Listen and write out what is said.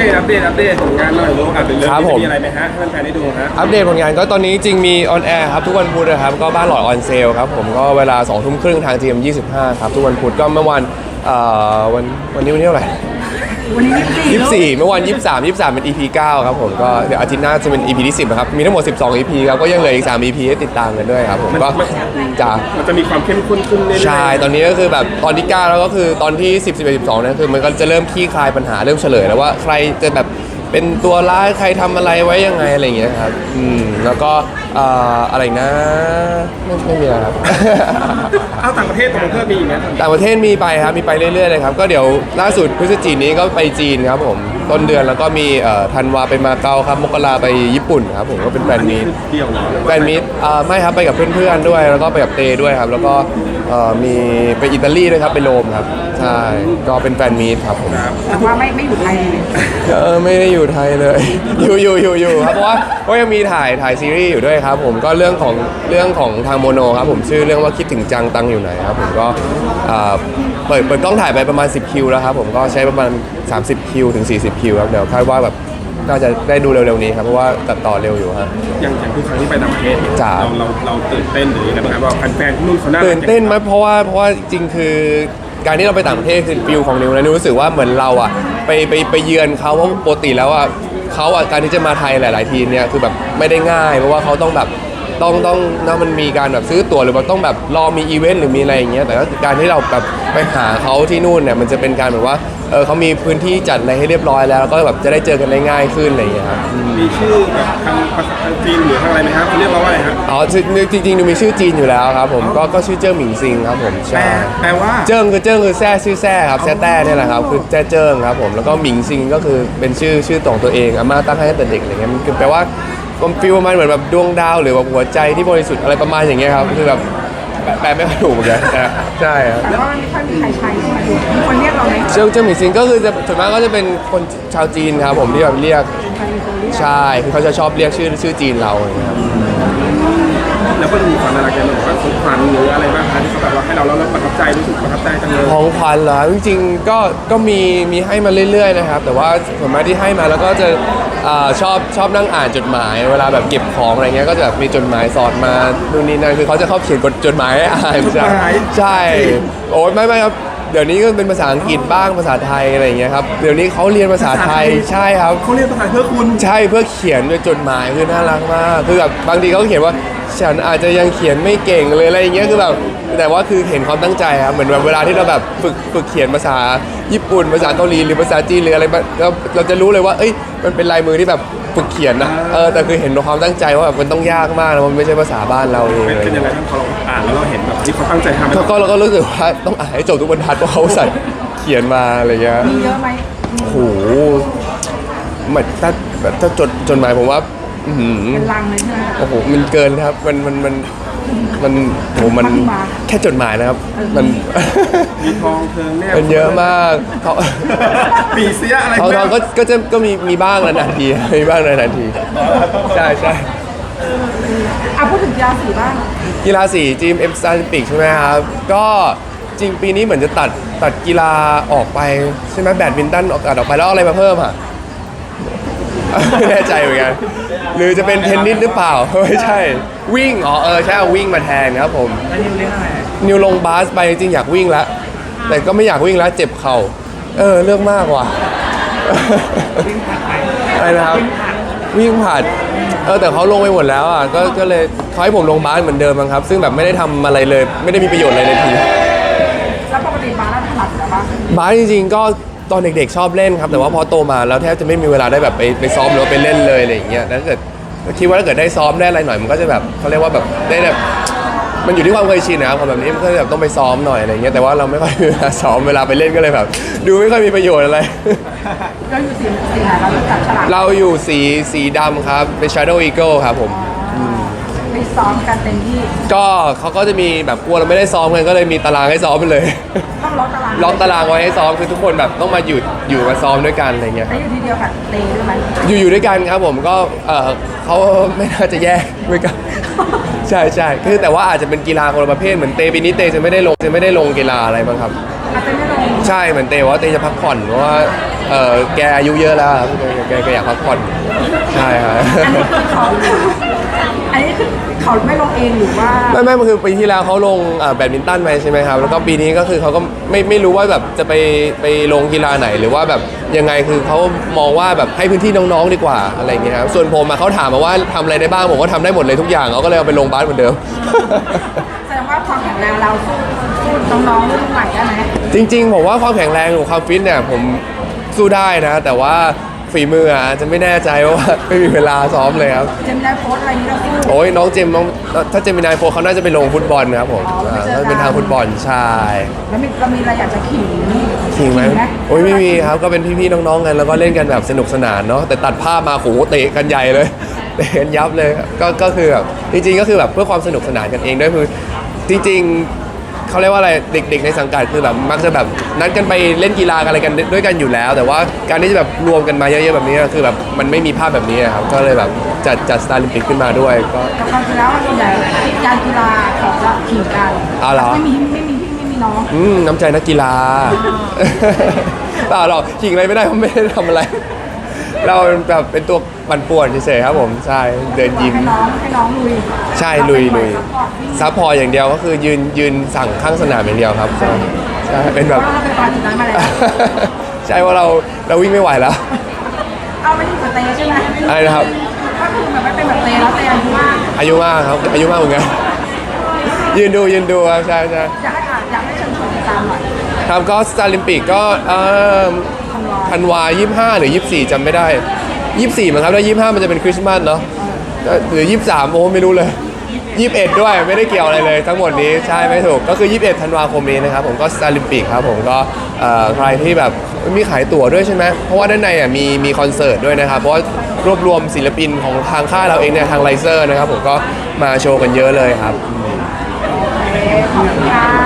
ดตอัปเดตอัปเดตผลงานหน่อยลูกอะเดี๋ยวเรื่องครับนี้ผมจะมีอะไรไหมฮะให้แฟนๆได้ดูฮะอัปเดตผลงานก็ตอนนี้จริงมีออนแอร์ครับทุกวันพุธนะครับก็บ้านหลอดออนเซลครับผมก็เวลา2องทุ่มครึ่งทาง GM 25 ครับทุกวันพุธก็เมื่อวันเอ่อวันวันนี้วันที่เท่าไหร่ วันนี้ยี่สิบสี่24เมื่อวัน23 23เป็น EP 9ครับผมก็เดี๋ยวอาทิตย์หน้าจะเป็น EP ที่10นะครับมีทั้งหมด12 EP ครับก็ยังเหลืออีก3 EP ให้ติดตามกันด้วยครับผมก็จะมันจะมีความเข้มข้นขึ้นเรื่อยๆ ใช่ตอนนี้ก็คือแบบตอนที่9แล้วก็คือตอนที่10 11 12เนี่ยคือมันก็จะเริ่มคลี่คลายปัญหาเริ่มเฉลยแล้วว่าใครจะแบบ เป็นตัวร้ายใครทำอะไรไว้ยังไงอะไรอย่างเงี้ยครับอืมแล้วก็เอ่ออะไรอีกนะไม่ไม่มีอะไรครับ เอาต่างประเทศต่างประเทศมีอีกไหมต่างประเทศมีไปครับมีไปเรื่อยๆเลยครับ ก็เดี๋ยวล่าสุดพฤศจิกายนนี้ก็ไปจีนครับผมต้นเดือนแล้วก็มีเอ่อธันวาไปมาเก๊าครับมกราไปญี่ปุ่นครับผมก็เป็นแฟนมีตเดี่ยวเหรอแฟนมิตรอ่าไม่ครับไปกับเพื่อนๆด้วย แล้วก็ไปกับเตด้วยครับ แล้วก็ เอ่อมีไปอิตาลีด้วยครับไปโรมครับ ใช่ก็เป็นแฟนมิตรครับผมแต่ว่าไม่ไม่อยู่ไทยเลยเออไม่ได้อยู่ไทยเลย อยู่อยู่อยู่อยู่ครับเพราะว่าเพราะยังมีถ่ายถ่ายซีรีส์อยู่ด้วยครับ ผมก็เรื่องของเรื่องของทางโมโนครับผมชื่อเรื่องว่าคิดถึงจังตังอยู่ไหนครับผมก็อ่าเปิดเปิดกล้องถ่ายไปประมาณ 10 คิวแล้วครับผมก็ใช้ประมาณ 30 คิวถึง 40 คิวครับเดี๋ยวคาดว่าแบบ น่าจะได้ดูเร็วๆนี้ครับเพราะว่าตัดต่อเร็วอยู่ครับ อย่างอย่างทุกครั้งที่ไปต่างประเทศจ้ะ เราเราเราตื่นเต้นหรือยังไงบ้างครับว่าแฟนๆที่นู่นเขาน่ารักตื่นเต้นไหมเพราะว่าเพราะว่าจริงๆคือการที่เราไปต่างประเทศคือฟิลของนิวนะนิวรู้สึกว่าเหมือนเราอะไปไปไปเยือนเขาเพราะปกติแล้วอะเขาอะการที่จะมาไทยหลาย ๆ ทีเนี่ยคือแบบไม่ได้ง่าย เพราะว่าเขาต้องแบบ ต้องต้องนะมันมีการแบบซื้อตั๋วหรือว่าต้องแบบรอมีอีเวนต์หรือมีอะไรอย่างเงี้ยแต่ก็การที่เราแบบไปหาเขาที่นู่นเนี่ยมันจะเป็นการแบบว่าเออเขามีพื้นที่จัดอะไรให้เรียบร้อยแล้วแล้วก็แบบจะได้เจอกันได้ง่ายขึ้นอะไรอย่างเงี้ยครับมีชื่อแบบทางภาษาทางจีนหรือทางอะไรไหมครับเขาเรียกเราว่าอะไรครับอ๋อจริงๆจริงๆนิวมีชื่อจีนอยู่แล้วครับผมก็ก็ชื่อเจิ้งหมิงซิงครับผมแปลใช่แปลว่าเจิ้งคือเจิ้งคือแซ่ชื่อแซ่ครับแซ่แต้เนี่ยแหละครับคือแจ้เจิ้งครับผมแล้วก็หมิงซิงก็คือเป็นชื่อชื่อของตัวเองอาม่าตั้งให้ตั้งแต่เด็กอะไรเงี้ยมันคือแปลว่ามัน ฟีลประมาณเหมือนแบบดวงดาวหรือแบบหัวใจที่บริสุทธิ์อะไรประมาณอย่างเงี้ยครับคือแบบแปลไม่ค่อยถูกเหมือนกันนะใช่ครับแต่ว่าไม่ค่อยมีใครใช้ใช่ไหมมีคนเรียกเราไหมเจิ้งเจ้าหมิงซิงก็คือจะส่วนมากก็จะเป็นคนชาวจีนครับผมที่แบบเรียกใช่คือเขาจะชอบเรียกชื่อชื่อจีนเราอะไรเงี้ยครับ แล้วก็มีความน่ารักอย่างแบบว่าของ ขวัญหรืออะไรบ้างคะที่เขาแบบว่าให้เราแล้วเราประทับใจรู้สึกประทับใจจังเลยของขวัญเหรอจริงๆก็ก็มีมีให้มาเรื่อยๆนะครับ แต่ว่าส่วนมากที่ให้มาแล้วก็จะอ่าชอบชอบนั่งอ่านจดหมาย เวลาแบบเก็บของอะไรเงี้ยก็จะแบบมีจดหมายสอดมานู่นนี่นั่นคือเขาจะชอบเขียนกดจดหมายให้อ่านจดหมายใช่โอ้ยไม่ไม่ครับเดี๋ยวนี้ก็เป็นภาษาอังกฤษบ้างภาษาไทยอะไรอย่างเงี้ยครับเดี๋ยวนี้เขาเรียนภาษาไทยใช่ครับเขาเรียกภาษาเพื่อคุณใช่เพื่อเขียนด้วยจดหมายคือน่ารักมากคือแบบบางทีเขาเขียนว่าฉันอาจจะยังเขียนไม่เก่งเลยอะไรอย่างเงี้ยคือแบบแต่ว่าคือเห็นความตั้งใจครับเหมือนแบบเวลาที่เราแบบฝึกฝึกเขียนภาษาญี่ปุ่นภาษาเกาหลีหรือภาษาจีนหรืออะไรแบบเราเราจะรู้เลยว่าเอ้ยมันเป็นลายมือที่แบบฝึกเขียนนะเออแต่คือเห็นความตั้งใจว่าแบบมันต้องยากมากนะมันไม่ใช่ภาษาบ้านเราเองเป็นอะไรเป็นอยัย่างงไงเงี้ยท่านพอเราอ่านแล้วเราเห็นแบบที่เขาตั้งใจทำก็ก็เราก็รู้สึกว่าต้องอ่านให้จบทุกบรรทัดเพราะเขาใส่เขียนมาอะไรเงี้ยมีเยอะไหมโอ้โหมันถ้าถ้าจดจดหมายผมว่า อื้อหือเป็นลังเลยใช่ไหม โอ้โหมันเกินครับ มันมันมันมันโหมันอธิบายแค่จดหมายนะครับ มันมีทองเทิงแนบมันเยอะมากเขาปีเสียอะไรเขาเขาก็ก็จะก็มีมีบ้างนานๆทีมีบ้างนานๆทีใช่ใช่ อะพูดถึงกีฬาสีบ้าง กีฬาสีจีมเอ็มสตาร์ลิมปิกใช่ไหมครับ ก็จริงปีนี้เหมือนจะตัดตัดกีฬาออกไป ใช่ไหมแบดมินตันออกตัดออกไปแล้วเอาอะไรมาเพิ่มอะ ไม่แน่ใจเหมือนกันหรือจะเป็นเทนนิสหรือเปล่า ไม่ใช่ วิ่งอ๋อเออใช่เอาวิ่งมาแทนครับผมนิวลงบาสไปจริงๆอยากวิ่งแล้วแต่ก็ไม่อยากวิ่งแล้วเจ็บเข่าเออเลือกมากว่ะอะไรนะครับวิ่งผ่านเออแต่เขาลงไปหมดแล้วอะก็ก็เลยเขาให้ผมลงบาสเหมือนเดิมมั้งครับ ซึ่งแบบไม่ได้ทำอะไรเลย ไม่ได้มีประโยชน์อะไรเลยทีแล้วปกติบาสเราถนัดแล้วบ้างบาสจริงๆก็ ตอนเด็กๆชอบเล่นครับ แต่ว่าพอโตมาแล้วแทบจะไม่มีเวลาได้แบบไปไปซ้อมหรือว่าไปเล่นเลยอะไรอย่างเงี้ยแล้วถ้าเกิดคิดว่าถ้าเกิดได้ซ้อมได้อะไรหน่อยมันก็จะแบบเขาเรียกว่าแบบได้แบบมันอยู่ที่ความเคยชินนะครับพอแบบนี้มันก็แบบต้องไปซ้อมหน่อยอะไรเงี้ยแต่ว่าเราไม่ค่อยมีเวลาซ้อมเวลาไปเล่นก็เลยแบบ ดูไม่ค่อยมีประโยชน์อะไร เราอยู่สีสีไหนเราจับฉลากเราอยู่สีสีดำครับเป็น Shadow Eagle ครับผม ไปซ้อมกันเต็มที่ก็เขาก็จะมีแบบกลัวเราไม่ได้ซ้อมกันก็เลยมีตารางให้ซ้อมไปเลย ต้องล็อกตาราง ล็อกตารางไว้ให้ซ้อมคือทุกคนแบบต้องมาหยุดอยู่มาซ้อมด้วยกันอะไรเงี้ยคแล้รัวบอยู่ทีเดียวกับเตด้วยไหมอยู่อยู่ด้วยกันครับผมก็เออเขาไม่น่าจะแยกด้วยกันใช่ใช่คือแต่ว่าอาจจะเป็นกีฬาคนละประเภทเหมือนเตปีนี้เตจะไม่ได้ลงจะไม่ได้ลงกีฬาอะไรบ้างครับ อาจจะไม่ลงใช่เหมือนเตว่าเตจะพักผ่อนเพราะว่าเเออแกอายุเยอะแล้วครับแกแกแกอยากพักผ่อนใช่ครับ อันนี้คือเขาอันนี้คือ เขาไม่ลงเองหรือว่าไม่ไม่มันคือปีที่แล้วเขาลงอ่าแบดมินตันไปใช่ไหมครับ แล้วก็ปีนี้ก็คือเขาก็ไม่ไม่รู้ว่าแบบจะไปไปลงกีฬาไหน หรือว่าแบบยังไงคือเขามองว่าแบบให้พื้นที่น้องๆดีกว่าอะไรอย่างเงี้ยครับส่วนผมมาเขาถามมาว่าทำอะไรได้บ้างผมก็ทำได้หมดเลยทุกอย่างเขาก็เลยเอาไปลงบาสเหมือนเดิม แสดงว่าความแข็งแรงเราสู้สู้น้องๆรุ่นใหม่ได้ไหมจริงๆ ผมว่าความแข็งแรงของความฟิตเนี่ยผมสู้ได้นะ แต่ว่า ฝีมืออะจะไม่แน่ใจเพราะว่าไม่มีเวลาซ้อมเลยครับ เจมินายโพสอะไรนี้เราสู้ โอ้ยน้องเจมส์น้องถ้าเจมินายโฟเขาน่าจะไปลงฟุตบอลนะครับผมอ๋อไม่อ่าเจอกันถ้าเป็นทางฟุตบอลใช่แล้วมีเรามีอะไรอยากจะขิงขิงไหมโอ้ยไม่มีครับก็เป็นพี่ๆน้องๆกันแล้วก็เล่นกันแบบสนุกสนานเนาะแต่ตัดภาพมาโหเตะกันใหญ่เลยเตะกันยับเลยก็ก็คือแบบจริงๆก็คือแบบเพื่อความสนุกสนานกันเองด้วยคือจริง ๆ เขาเรียกว่าอะไรเด็กๆในสังกัดคือแบบมักจะแบบนัดกันไปเล่นกีฬากันอะไรกันด้วยกันอยู่แล้ว แต่ว่าการที่จะแบบรวมกันมาเยอะๆแบบนี้คือแบบมันไม่มีภาพแบบนี้ครับก็เลยแบบจัดจัดสตาร์ลิมปิกขึ้นมาด้วยก็แต่ความจริงแล้วส่วนใหญ่การกีฬาเขาจะขิงกันเอาเหรอไม่มีไม่มีพี่ไม่มีน้องอืมน้ำใจนักกีฬาเปล่าหรอกขิงอะไรไม่ได้เพราะไม่ได้ทำอะไร เราแบบเป็นตัวปั่นป่วนเฉยๆครับผมใช่เดินยิ้ม ให้น้องให้น้องลุยใช่ลุยลุยซัพพอร์ตวิ่งซัพพอร์ตอย่างเดียวก็คือยืนยืนสั่งข้างสนามอย่างเดียวครับใช่ใช่เป็นเพแบบราะว่าเราเป็นตอนจุดนั้นมาแล้ว ใช่ว่าเราเราวิ่งไม่ไหวแล้ว เอาไม่ได้กับเตใช่ไหมอะไรนะครับ ก็คือแบบไม่เป็นแบบเตแล้วเตอายุมากอายุมากครับ อายุมากเหมือนกัน ยืนดูยืนดูครับใช่ใช่ อยากให้อ่านอยากให้เชิญชวนติดตามหน่อย ครับก็สตาร์ลิมปิกก็เอ่อ ธันวาธันวา25หรือ24จำไม่ได้24มั้งครับแล้ว25มันจะเป็นคริสต์มาสเนาะหรือ23โอ้ไม่รู้เลย21ด้วยไม่ได้เกี่ยวอะไรเลย ทั้งหมดนี้ใช่ไม่ถูกก็คือ21ธันวาคมนี้นะครับผมก็สตาร์ลิมปิกครับผมก็ใครที่แบบมีขายตั๋วด้วยใช่ไหมเพราะว่าด้านในอะมีมีคอนเสิร์ตด้วยนะครับเพราะรวบรวมศิลปินของทางค่ายเราเองเนี่ยทางไลเซอร์นะครับผมก็มาโชว์กันเยอะเลยครับขอบคุณค่ะ